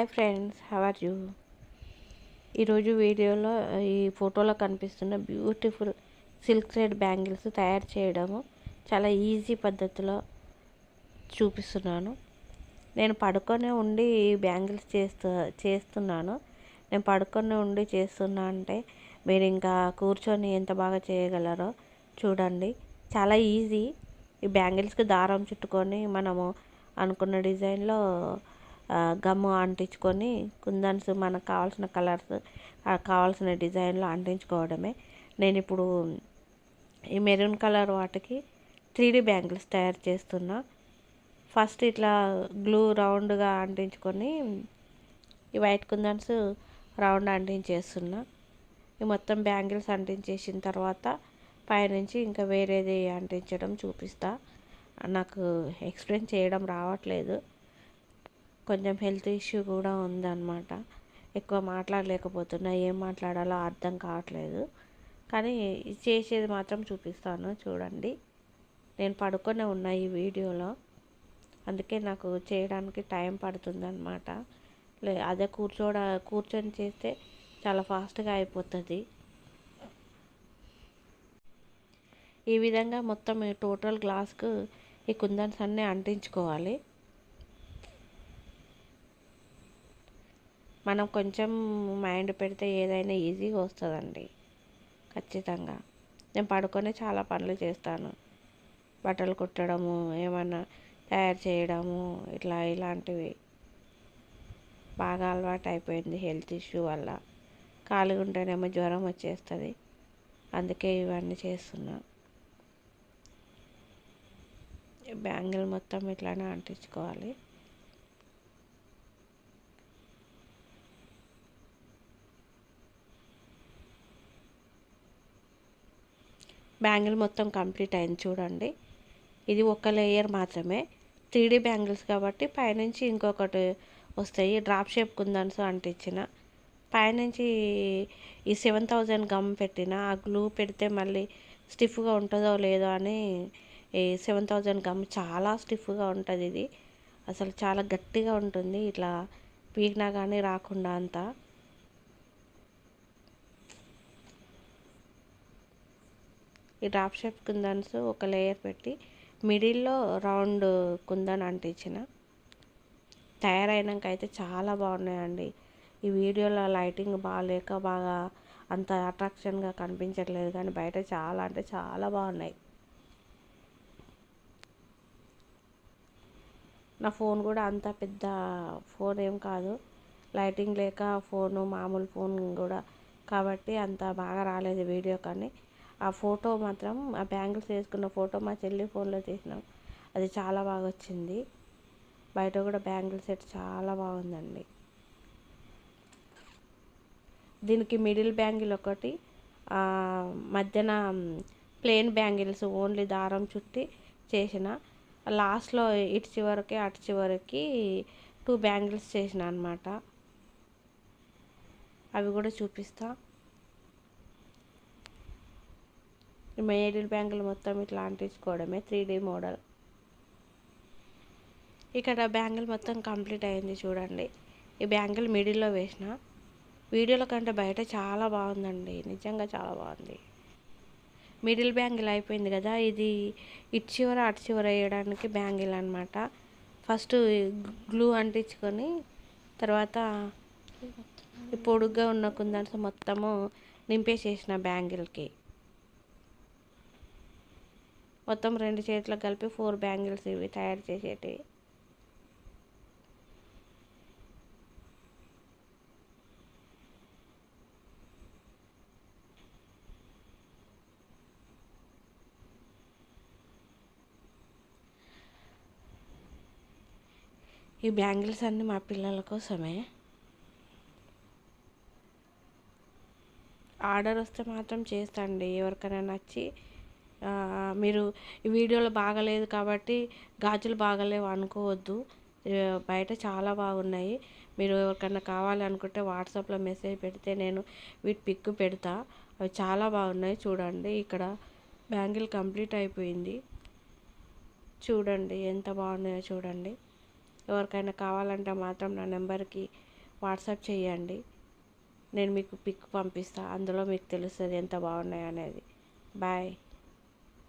Hi friends how are you ఈరోజు వీడియోలో ఈ ఫోటోలో కనిపిస్తున్న బ్యూటిఫుల్ సిల్క్ థ్రెడ్ బ్యాంగిల్స్ తయారు చేయడము చాలా ఈజీ పద్ధతిలో చూపిస్తున్నాను. నేను పడుకొని ఉండి ఈ బ్యాంగిల్స్ చేస్తూ చేస్తున్నాను. నేను పడుకొని ఉండి చేస్తున్నా అంటే మీరు ఇంకా కూర్చొని ఎంత బాగా చేయగలరో చూడండి. చాలా ఈజీ ఈ బ్యాంగిల్స్కి దారం చుట్టుకొని మనము అనుకున్న డిజైన్లో గమ్ము అంటించుకొని కుందన్స్ మనకు కావాల్సిన కలర్స్ కావాల్సిన డిజైన్లో అంటించుకోవడమే. నేను ఇప్పుడు ఈ మెరూన్ కలర్ వాటికి త్రీ డీ బ్యాంగిల్స్ తయారు చేస్తున్నా. ఫస్ట్ ఇట్లా గ్లూ రౌండ్గా అంటించుకొని ఈ వైట్ కుందన్స్ రౌండ్ అంటించేస్తున్నా. ఈ మొత్తం బ్యాంగిల్స్ అంటించేసిన తర్వాత పైనుంచి ఇంకా వేరేది అంటించడం చూపిస్తా. నాకు ఎక్స్ప్లెయిన్ చేయడం రావట్లేదు. కొంచెం హెల్త్ ఇష్యూ కూడా ఉందన్నమాట. ఎక్కువ మాట్లాడలేకపోతున్నా ఏం మాట్లాడాలో అర్థం కావట్లేదు. కానీ చేసేది మాత్రం చూపిస్తాను చూడండి. నేను పడుకొనే ఉన్నా ఈ వీడియోలో. అందుకే నాకు చేయడానికి టైం పడుతుందన్నమాట. లే అదే కూర్చోడ కూర్చొని చేస్తే చాలా ఫాస్ట్గా అయిపోతుంది. ఈ విధంగా మొత్తం టోటల్ గ్లాస్కు ఈ కుందన్స్ అన్నీ అంటించుకోవాలి. మనం కొంచెం మైండ్ పెడితే ఏదైనా ఈజీగా వస్తుందండి. ఖచ్చితంగా. నేను పడుకొని చాలా పనులు చేస్తాను. బట్టలు కుట్టడము ఏమన్నా తయారు చేయడము ఇట్లా ఇలాంటివి. బాగా అలవాటు అయిపోయింది హెల్త్ ఇష్యూ వల్ల. ఖాళీగా ఉంటేనేమో జ్వరం వచ్చేస్తుంది. అందుకే ఇవన్నీ చేస్తున్నా. బ్యాంగిల్ మొత్తం ఇట్లానే అంటించుకోవాలి. బ్యాంగిల్ మొత్తం కంప్లీట్ అయింది చూడండి. ఇది ఒక లేయర్ మాత్రమే. త్రీ డీ బ్యాంగిల్స్ కాబట్టి పైనుంచి ఇంకొకటి వస్తాయి. డ్రాప్ షేప్ కుందన్స్ అంటించిన పైనుంచి ఈ సెవెన్ థౌజండ్ గమ్ పెట్టిన. ఆ గ్లూ పెడితే మళ్ళీ స్టిఫ్గా ఉంటుందో లేదో అని ఈ సెవెన్ థౌజండ్ గమ్ చాలా స్టిఫ్గా ఉంటుంది ఇది. అసలు చాలా గట్టిగా ఉంటుంది. ఇట్లా పీకినా కానీ రాకుండా అంతా. ఈ డ్రాప్ షేప్ కుందన్స్ ఒక లేయర్ పెట్టి మిడిల్లో రౌండ్ కుందన్ అంటించిన తయారైనాక అయితే చాలా బాగున్నాయండి. ఈ వీడియోలో లైటింగ్ బాగాలేక బాగా అంత అట్రాక్షన్గా కనిపించట్లేదు కానీ బయట చాలా అంటే చాలా బాగున్నాయి. నా ఫోన్ కూడా అంత పెద్ద ఫోన్ ఏం కాదు. లైటింగ్ లేక ఫోను మామూలు ఫోన్ కూడా. కాబట్టి అంత బాగా రాలేదు వీడియో కానీ. ఆ ఫోటో మాత్రం ఆ బ్యాంగిల్స్ వేసుకున్న ఫోటో మా చెల్లి ఫోన్లో తీసినాం. అది చాలా బాగా వచ్చింది. బయట కూడా బ్యాంగిల్ సెట్ చాలా బాగుందండి. దీనికి మిడిల్ బ్యాంగిల్ ఒకటి మధ్యన ప్లెయిన్ బ్యాంగిల్స్ ఓన్లీ దారం చుట్టి చేసిన. లాస్ట్లో ఇటు చివరికి అటు చివరికి టూ బ్యాంగిల్స్ చేసిన అనమాట అవి కూడా చూపిస్తాను మిడిల్ బ్యాంగిల్ మొత్తం ఇట్లా అంటించుకోవడమే త్రీ డీ మోడల్. ఇక్కడ బ్యాంగిల్ మొత్తం కంప్లీట్ అయింది చూడండి. ఈ బ్యాంగిల్ మిడిల్లో వేసిన. వీడియోల కంటే బయట చాలా బాగుందండి. నిజంగా చాలా బాగుంది. మిడిల్ బ్యాంగిల్ అయిపోయింది కదా. ఇది ఇటు చివర అటు చివర వేయడానికి బ్యాంగిల్ అనమాట ఫస్ట్ గ్లూ అంటించుకొని తర్వాత పొడుగ్గా ఉన్న కుందన్స్ మొత్తము నింపేసేసిన బ్యాంగిల్కి. మొత్తం రెండు చేతులకు కలిపి ఫోర్ బ్యాంగిల్స్ ఇవి తయారు చేసేటివి. ఈ బ్యాంగిల్స్ అన్నీ మా పిల్లల కోసమే. ఆర్డర్ వస్తే మాత్రం చేస్తాండి ఎవరికైనా నచ్చి మీరు ఈ వీడియోలో బాగలేదు కాబట్టి గాజులు బాగలేవు అనుకోవద్దు. బయట చాలా బాగున్నాయి. మీరు ఎవరికైనా కావాలనుకుంటే వాట్సాప్లో మెసేజ్ పెడితే నేను వీటి పిక్ పెడతా. అవి చాలా బాగున్నాయి చూడండి. ఇక్కడ బ్యాంగిల్ కంప్లీట్ అయిపోయింది. చూడండి ఎంత బాగున్నాయో చూడండి. ఎవరికైనా కావాలంటే మాత్రం నా నెంబర్కి వాట్సాప్ చేయండి. నేను మీకు పిక్ పంపిస్తా. అందులో మీకు తెలుస్తుంది ఎంత బాగున్నాయి అనేది. బాయ్.